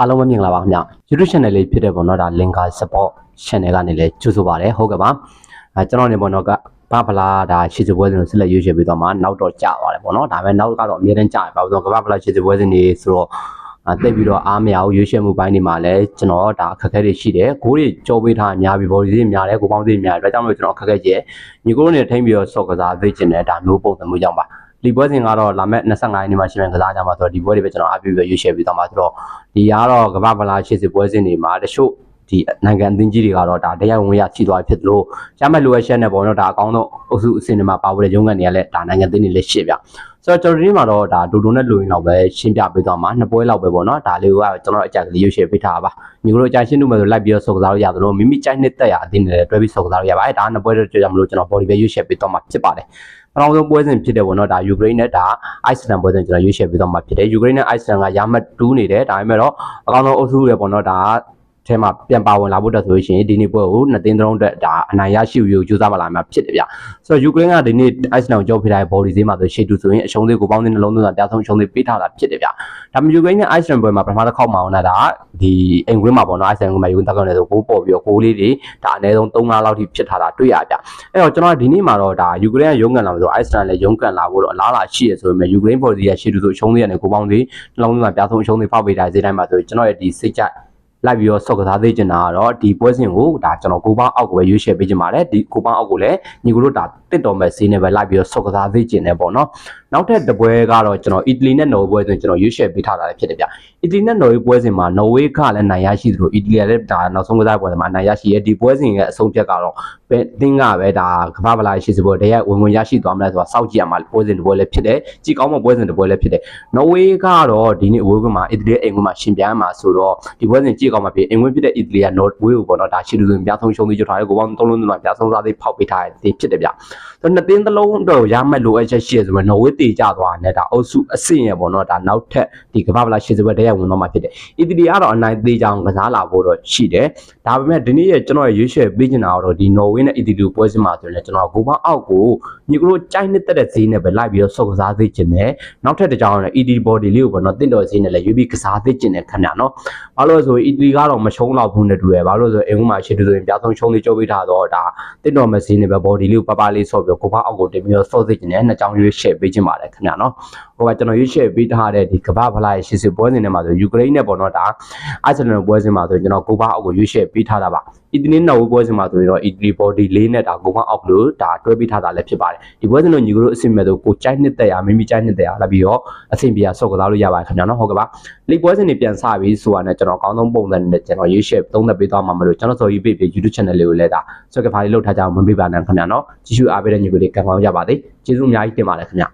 အားလုံးပဲမင်္ဂလာပါခင်ဗျ YouTube channel လေးဖြစ်တဲ့ပေါ့နော်ဒါ Linker Support channel ကနေလည်းကြိုဆိုပါရစေဟုတ်ကဲ့ပါအဲကျွန်တော်နေပေါ့နော်ကဘာဖလားဒါရှေ့စပွဲစဉ်ကိုဆက်လက်ရွေးချယ်ပြီးတော့မှနောက်တော့ကြာသွားတယ်ပေါ့နော်ဒါပေမဲ့နောက်ကတော့အများတန်းကြာရပါဘူးဆိုတော့ကဘာဖလားရှေ့စပွဲစဉ်နေဆိုတော့အဲတိတ်ပြီးတော့အားမရဘူးရွေးချယ်မှုပိုင်းတွေမှာလည်းကျွန်တော်ဒါအခက်အခဲတွေရှိတယ်ကိုယ်တွေကြောပေးထားအများပြီ body တွေများတယ်ကိုယ်ပေါင်းတွေများတယ်ဒါကြောင့်မလို့ကျွန်တော်အခက်အခဲကြီးညီကိုတို့နေထိမ့်ပြီးတော့ဆော့ကစားသိကျင်တယ်ဒါမျိုးပုံစံမျိုးကြောင့်ပါ ဒီပွဲစဉ်ကတော့လာမဲ့25ရက်နေ့မှာရှိမယ်ကစားကြမှာဆိုတော့ဒီပွဲတွေပဲကျွန်တော်အပြည့်ပဲရွေးချယ်ပြီးတော့မှာဆိုတော့ဒီကတော့ကမ္ဘာဗလာရှေ့စစ်ပွဲစဉ်တွေမှာတချို့ဒီနိုင်ငံအသင်းကြီးတွေကတော့ဒါတရားဝင်ရရှိသွားဖြစ်သလိုရမဲ့လိုအပ်ချက်နဲ့ပေါ့နော်ဒါအကောင်းဆုံးအုပ်စုအဆင့်တွေမှာပါဝင်တဲ့ရုံးကန်တွေကလည်းဒါနိုင်ငံအသင်းတွေလည်းရှေ့ပြဆိုတော့ကျွန်တော်ဒီနေ့မှာတော့ဒါဒိုဒိုနဲ့လူရင်လောက်ပဲရှင်းပြပေးသွားမှာနှစ်ပွဲလောက်ပဲပေါ့နော်ဒါလေးကကျွန်တော်အကြက်ကလေးရွေးချယ်ပေးထားပါညီတို့အကြရှင်းလို့မယ်ဆိုလိုက်ပြီးတော့စုံစားလို့ရသလိုမိမိကြိုက်နှစ်သက်ရအသင်းတွေလည်းတွဲပြီးစုံစားလို့ရပါတယ်ဒါနှစ်ပွဲတော့ကြည့်ကြမလို့ကျွန်တော် body ပဲရွေးချယ်ပေးသွားမှာဖြစ်ပါတယ် ပထမဆုံးပွဲစဉ်ဖြစ်တယ်ပေါ့နော်ဒါယူကရိန်းနဲ့ဒါအိုက်စလန်ပွဲစဉ်ကျွန်တော်ရွေးချယ်ပြီးတော့မှာဖြစ်တယ်ယူကရိန်းနဲ့အိုက်စလန်ကရမတ်တူးနေတယ်ဒါပေမဲ့တော့အကောင်းဆုံးအုပ်စုတွေပေါ့နော်ဒါ အဲမှာပြန်ပါဝင်လာဖို့တက်ဆိုလို့ရှိရင်ဒီနေ့ပွဲကိုနှစ်သင်းသုံးအတွက်ဒါအနိုင်ရရှိယူကြိုးစားပါလာမှာဖြစ်တယ်ဗျဆိုတော့ယူကရိန်းကဒီနေ့အိုက်စလန်ကိုကြောက်ဖိထားတဲ့ body ဈေးမှာဆိုရှေ့တူဆိုရင်အရှုံးသေးကိုပေါင်းတဲ့နှလုံးသွင်းတာပြဆုံးအရှုံးသေးပေးထားတာဖြစ်တယ်ဗျဒါပေမဲ့ယူကရိန်းနဲ့အိုက်စလန်ပွဲမှာပထမတစ်ခေါက်မှာဝင်လာတာဒီအိမ်ကွင်းမှာပေါ့နော်အိုက်စလန်ကမှာယူကရိန်းတက်ကောင်းနေဆိုကိုးပေါ်ပြီးတော့ကိုးလေးတွေဒါအနည်းဆုံး3-5လောက်ထိဖြစ်ထားတာတွေ့ရဗျအဲ့တော့ကျွန်တော်ဒီနေ့မှာတော့ဒါယူကရိန်းကရုန်းကန်လာလို့ဆိုအိုက်စလန်လည်းရုန်းကန်လာဖို့တော့အလားအလာရှိရဆိုပေမဲ့ယူကရိန်း body ကရှေ့တူဆိုအရှုံးသေးရတယ်ကိုပေါင်းသေးနှလုံးသွင်းတာပြဆုံးအရှုံးသေးဖောက်ပေးတာဈေးတိုင်းမှာဆိုကျွန်တော်ရဲ့ဒီစိတ်ကြ လိုက်ပြီးတော့ဆော့ကစားသေးချင်တာကတော့ဒီပွဲစဉ်ကိုဒါကျွန်တော်ကိုပေါင်းအောက်ကိုပဲရွေးချယ်ပေးချင်ပါတယ်ဒီကိုပေါင်းအောက်ကိုလည်းညီကိုတို့ဒါ တစ်တော်မဲ့ဈေးနဲ့ပဲလိုက်ပြီးတော့ဆော့ကစားသေးချင်တယ်ပေါ့နော်နောက်ထပ်တစ်ပွဲကတော့ကျွန်တော်အီတလီနဲ့နော်ဝေးပွဲဆိုရင်ကျွန်တော်ရွေးချယ်ပေးထားတာလည်းဖြစ်တယ်ဗျအီတလီနဲ့နော်ဝေးပွဲစဉ်မှာနော်ဝေးကလည်းနိုင်ရရှိသလိုအီတလီကလည်းဒါနောက်ဆုံးကစားပွဲစဉ်မှာနိုင်ရရှိရဲ့ဒီပွဲစဉ်ရဲ့အဆုံးဖြတ်ကတော့ပဲတင်းကပဲဒါကမ္ဘာဗလာရှိစပွဲတရက်ဝင်ဝင်ရရှိသွားမလဲဆိုတာစောင့်ကြည့်ရမှာပွဲစဉ်တစ်ပွဲလည်းဖြစ်တယ်ကြည်ကောင်းမပွဲစဉ်တစ်ပွဲလည်းဖြစ်တယ်နော်ဝေးကတော့ဒီနေ့အဝေးကွင်းမှာအီတလီအိမ်ကွင်းမှာရှင်ပြိုင်မှာဆိုတော့ဒီပွဲစဉ်ကြည်ကောင်းမှာဖြစ်အိမ်ကွင်းဖြစ်တဲ့အီတလီကနော်ဝေးကိုပေါ့နော်ဒါရှီလူဆိုရင်ပြားဆုံးရှုံးသေးကြထားတယ်ကိုပေါင်းသုံးလုံးသုံးလုံးပြားဆုံးစားသေးဖောက်ပေးထားတဲ့ဖြစ်တယ်ဗျဆိုတော့နှစ်သင်းတစ်လုံးတော့ရမဲ့လိုအပ်ချက်ရှိရဆိုတော့နော်ဝေးတေကြသွားတယ်ဒါအုပ်စုအဆင့်ရပေါ့နော်ဒါနောက်ထပ်ဒီကမ္ဘာဗလာရှီစပွဲတရက်ဝင်တော့မှာဖြစ်တယ်အီတလီကတော့အနိုင်သေးကြောင်ကစားလာဖို့တော့ရှိတယ်ဒါပေမဲ့ဒီနေ့ရဲ့ကျွန်တော်ရဲ့ရွေးချယ်ပေးချင်တာကတော့ဒီနော်ဝေးနဲ့အီတလီပွဲစဉ်မှာဆိုရင်လည်းကျွန်တော်ကိုပေါင်းအောက်ကိုညီကတို့ကြိုက်နှစ်သက်တဲ့ဈေးနဲ့ပဲလိုက်ပြီးတော့ဆော့ကစားသေးခြင်းနဲ့နောက်ထပ်တစ်ကြောင်လည်း ED body လေးကိုပေါ့နော်တင့်တော်ဈေးနဲ့လည်းရွေးပြီးကစားသေးခြင်းနဲ့ခင်ဗျာနော်ဘာလို့လဲဆိုရင် ED ကတော့မရှုံးတော့ဘူးနဲ့တူရယ်ဘာလို့လဲဆိုရင်အင်္ဂုမှာရှေ့တူဆိုရင်ပြားဆုံးရှုံးလေးကြုံပေးထားတော့ဒါတင့်တော်မဈေးနဲ့ပဲ body လေးကိုပပလေးဆော့ပြီးကိုပေါင်းအောက်ကိုတင်ပြီးတော့ဆော့သေးခြင်းနဲ့နှစ်ကြောင်ရွေး share ပေးခြင်းပါတယ်ခင်ဗျာနော်ဟိုကကျွန်တော်ရွေး share ပေးထားတဲ့ဒီကမ္ဘာဖလားရဲ့ရှေ့စစ်ပွဲစဉ်ထဲမှာဆိုယူကရိန်းနဲ့ပေါ့နော်ဒါအာဆင်နယ်ပွဲစဉ်မှာဆိုကျွန်တော်ကိုပေါင်းအောက်ကိုရွေး share ပေးထားတာပါအီတလီနော်ပွဲစဉ်မှာဆိုရင်တော့အီတလီ body လေးနဲ့ဒါကိုပေါင်းအောက်လို့ဒါတွဲပေးထားတာလည်းဖြစ်ပါတယ်ဒီပွဲစဉ်တော့ညီကတို့အဆင်မဲ့ဆိုကိုကြိုက်နှစ်သက်ရမိမိကြိုက်နှစ်သက်ရလာပြီးတော့အဆင်ပြေဆော့ကစားလို့ရပါတယ်ခင်ဗျာနော်ဟုတ်ကဲ့ပါလိပွဲစဉ်တွေပြန်စပြီးဆိုတာနဲ့ကျွန်တော်အကောင်းဆုံးပုံစံနဲ့ကျွန်တော်ရွေး share သုံးသပ်ပေးသွားမှာမလို့ကျွန်တော်စော်ကြီးပေးပေး YouTube channel လေးကိုလည်းဒါ subscribe လေးလုပ်ထားကြအောင်မပေးပါနဲ့ခင်ဗျာနော်ကြည့်ရှုအားပေးတဲ့ညီကိုလေးကံကောင်းကြပါစေကျေးဇူးအများကြီးတင်ပါတယ်ခင်ဗျာ